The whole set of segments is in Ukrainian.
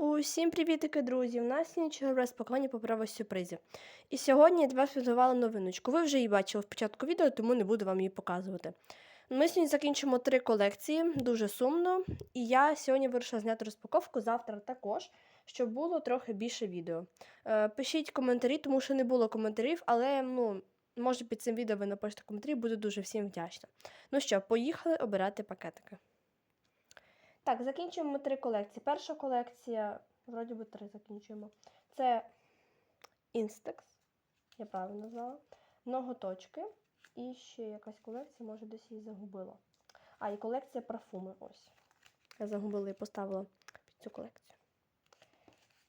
Усім привітики, друзі! У нас є чергове розпакування поправи сюрпризів. І сьогодні я для вас підготувала новиночку. Ви вже її бачили в початку відео, тому не буду вам її показувати. Ми сьогодні закінчимо три колекції, дуже сумно. І я сьогодні вирішила зняти розпаковку завтра також, щоб було трохи більше відео. Е, пишіть коментарі, тому що не було коментарів, але ну, може під цим відео ви напишете коментарі, буду дуже всім вдячна. Ну що, поїхали обирати пакетики. Так, закінчуємо ми три колекції. Перша колекція, вроді би три закінчуємо. Це Instax, я правильно назвала. Ноготочки. І ще якась колекція, може десь її загубила. А, і колекція парфуми. Ось. Я загубила і поставила під цю колекцію.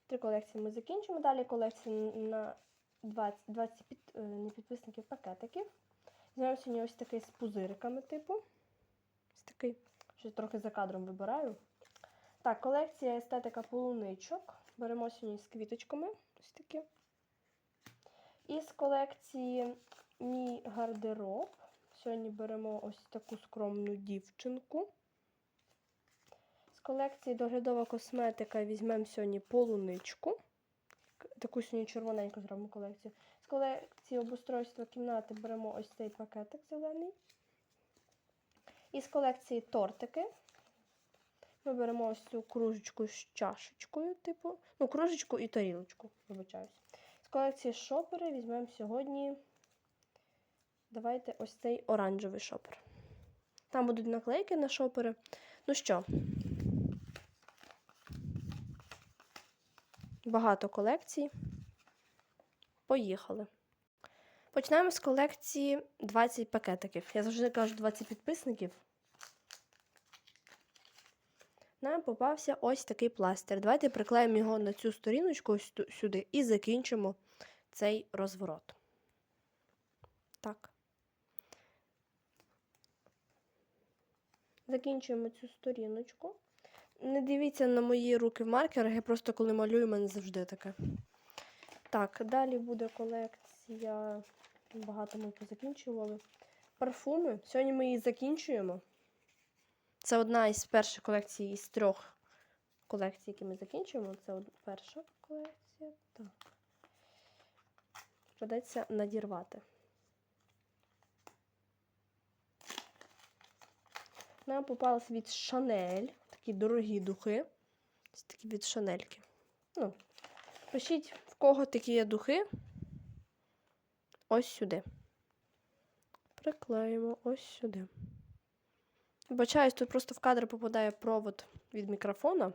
Три колекції ми закінчимо. Далі колекція на 20, 20 під, е, не підписників пакетиків. Знаю сьогодні ось такий з пузириками, типу. Ось такий. Щось трохи за кадром вибираю. Так, колекція естетика полуничок. Беремо сьогодні з квіточками. Ось такі. Із колекції Мій гардероб. Сьогодні беремо ось таку скромну дівчинку. З колекції доглядова косметика візьмемо сьогодні полуничку. Таку сьогодні червоненьку зробимо колекцію. З колекції обустройства кімнати беремо ось цей пакетик зелений. Із колекції тортики. Ми беремо ось цю кружечку з чашечкою, типу. Ну, кружечку і тарілочку, вибачаюсь. З колекції шопери візьмемо сьогодні. Давайте ось цей оранжевий шопер. Там будуть наклейки на шопери. Ну що, багато колекцій. Поїхали. Починаємо з колекції 20 пакетиків. Я завжди кажу 20 підписників. Нам попався ось такий пластир. Давайте приклеїмо його на цю сторіночку сюди і закінчимо цей розворот. Так. Закінчуємо цю сторіночку. Не дивіться на мої руки в маркерах, я просто коли малюю, в мене завжди таке. Так, далі буде колекція. Багато ми позакінчували. Парфуми. Сьогодні ми її закінчуємо. Це одна із перших колекцій із трьох колекцій, які ми закінчуємо. Це перша колекція. Так. Придеться надірвати. Нам попалась від Шанель. Такі дорогі духи. Ось такі від Шанельки. Ну, пишіть, в кого такі є духи. Ось сюди. Приклеїмо ось сюди. Вибачаюсь, тут просто в кадр попадає провод від мікрофона.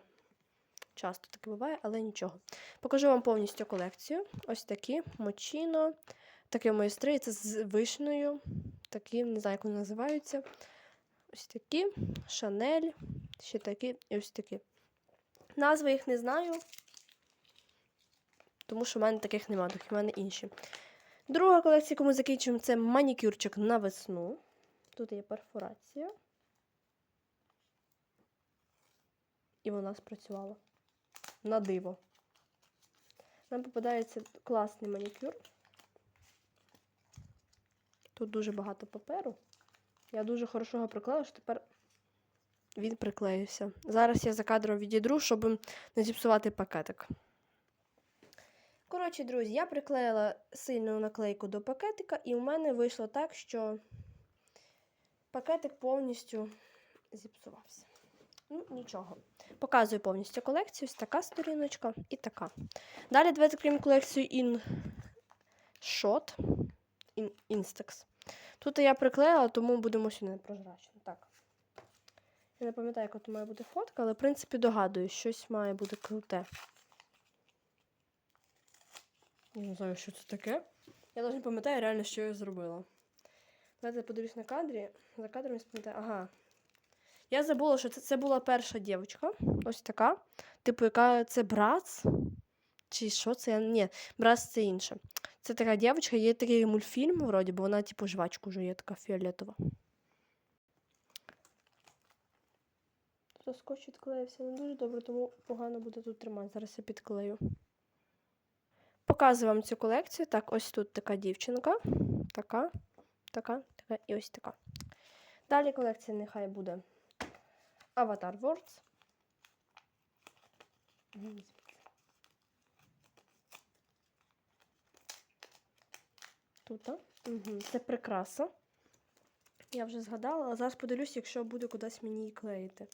Часто таке буває, але нічого. Покажу вам повністю колекцію. Ось такі мочіно. Такі майстри, це з вишнею. Такі, не знаю, як вони називаються. Ось такі, Шанель, ще такі і ось такі. Назви їх не знаю, тому що в мене таких немає, в мене інші. Друга колекція, яку ми закінчуємо, це манікюрчик на весну. Тут є перфорація. І вона спрацювала. На диво. Нам попадається класний манікюр. Тут дуже багато паперу. Я дуже хорошо його приклеїла, що тепер він приклеївся. Зараз я за кадром відідру, щоб не зіпсувати пакетик. Коротше, друзі, я приклеїла сильну наклейку до пакетика, і у мене вийшло так, що пакетик повністю зіпсувався. Ну, нічого. Показую повністю колекцію. Ось така сторіночка і така. Далі давайте крім колекцію InShot. In, Instax. Тут я приклеїла, тому будемо сьогодні прозрачно. Так. Я не пам'ятаю, яка тут має бути фотка, але в принципі догадую, щось має бути круте. Я не знаю, що це таке. Я навіть не пам'ятаю реально, що я зробила. Давайте я подивлюсь на кадрі. За кадром я спам'ятаю. Ага. Я забула, що це, це була перша дівчинка. Ось така. Типу, яка це брац? Чи що це? Ні, брац це інше. Це така дівчинка, є такий мультфільм, вроді, бо вона, типу, жвачку жує, така фіолетова. Тут скотч відклеївся не дуже добре, тому погано буде тут тримати. Зараз я підклею. Показую вам цю колекцію. Так, ось тут така дівчинка. Така, така, така і ось така. Далі колекція нехай буде Avatar Words. Тут. Угу. Це прикраса. Я вже згадала, але зараз подивлюсь, якщо буде кудись мені її клеїти.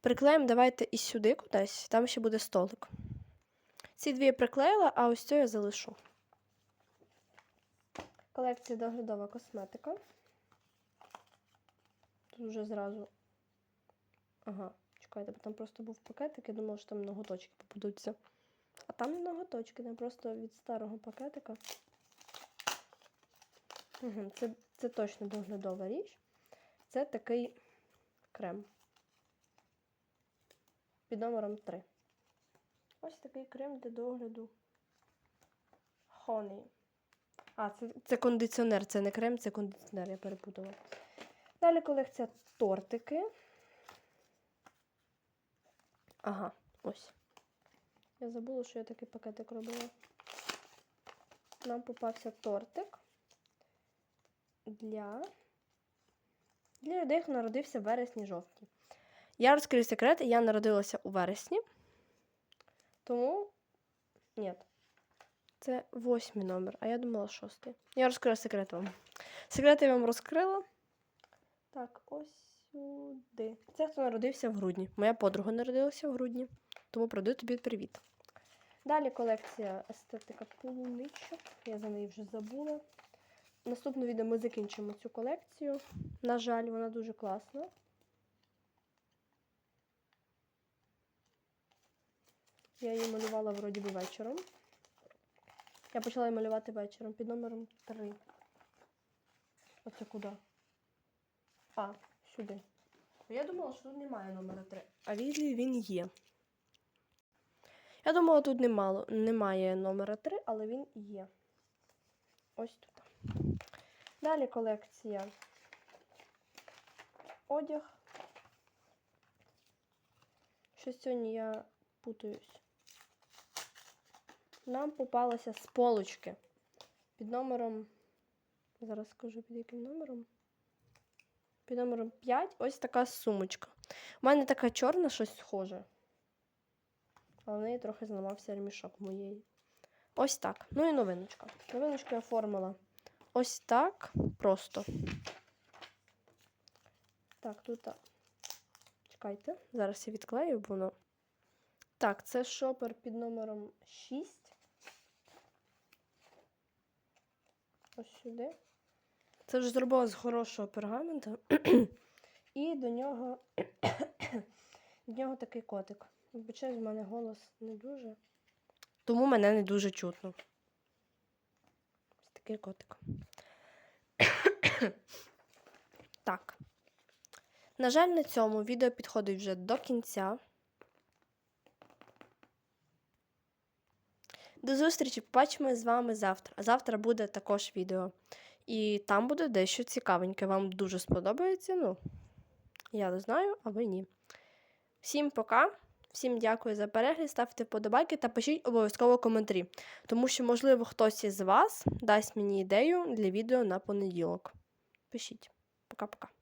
Приклеїмо давайте і сюди кудись, там ще буде столик. Ці дві я приклеїла, а ось цю я залишу. Колекція доглядова косметика. Тут вже зразу. Ага, чекайте, бо там просто був пакетик, я думала, що там ноготочки попадуться. А там не ноготочки, там просто від старого пакетика. Угу, це, це точно доглядова річ. Це такий крем. Під номером 3. Ось такий крем для догляду. Honey. А, це, це кондиціонер, це не крем, це кондиціонер, я перепутала. Далі колекція тортики. Ага, ось. Я забула, що я такий пакетик робила. Нам попався тортик для, для людей, хто народився в вересні-жовтні. Я розкрию секрет, я народилася у вересні. Тому. Ні. Це восьмий номер, а я думала шостий. Я розкрию секрет вам. Секрет я вам розкрила. Так, ось сюди. Це хто народився в грудні. Моя подруга народилася в грудні, тому продаю тобі привіт. Далі колекція естетика полуничок. Я за неї вже забула. В наступному відео ми закінчимо цю колекцію. На жаль, вона дуже класна. Я її малювала вроді би вечором. Я почала її малювати вечором під номером 3. Оце куди? А, сюди. Я думала, що тут немає номера 3. А відлі він є. Я думала, тут немало, немає номера 3, але він є. Ось тут. Далі колекція одяг. Щось сьогодні я путаюсь. Нам попалася з під номером. Зараз скажу під яким номером. Під номером 5 ось така сумочка. У мене така чорна щось схоже. Але в неї трохи зламався ремішок моєї. Ось так. Ну і новиночка. Новиночку я оформила ось так просто. Так, тут. Чекайте, зараз я відклею, воно. Так, це шопер під номером 6. Ось сюди. Це вже зробила з хорошого пергамента. І до нього до нього такий котик. Вибачаюсь, в мене голос не дуже. Тому мене не дуже чутно. Ось такий котик. так. На жаль, на цьому відео підходить вже до кінця. До зустрічі, побачимо з вами завтра. А завтра буде також відео. І там буде дещо цікавеньке. Вам дуже сподобається. Ну, я не знаю, а ви ні. Всім пока. Всім дякую за перегляд, ставте вподобайки та пишіть обов'язково коментарі, тому що, можливо, хтось із вас дасть мені ідею для відео на понеділок. Пишіть. Пока-пока.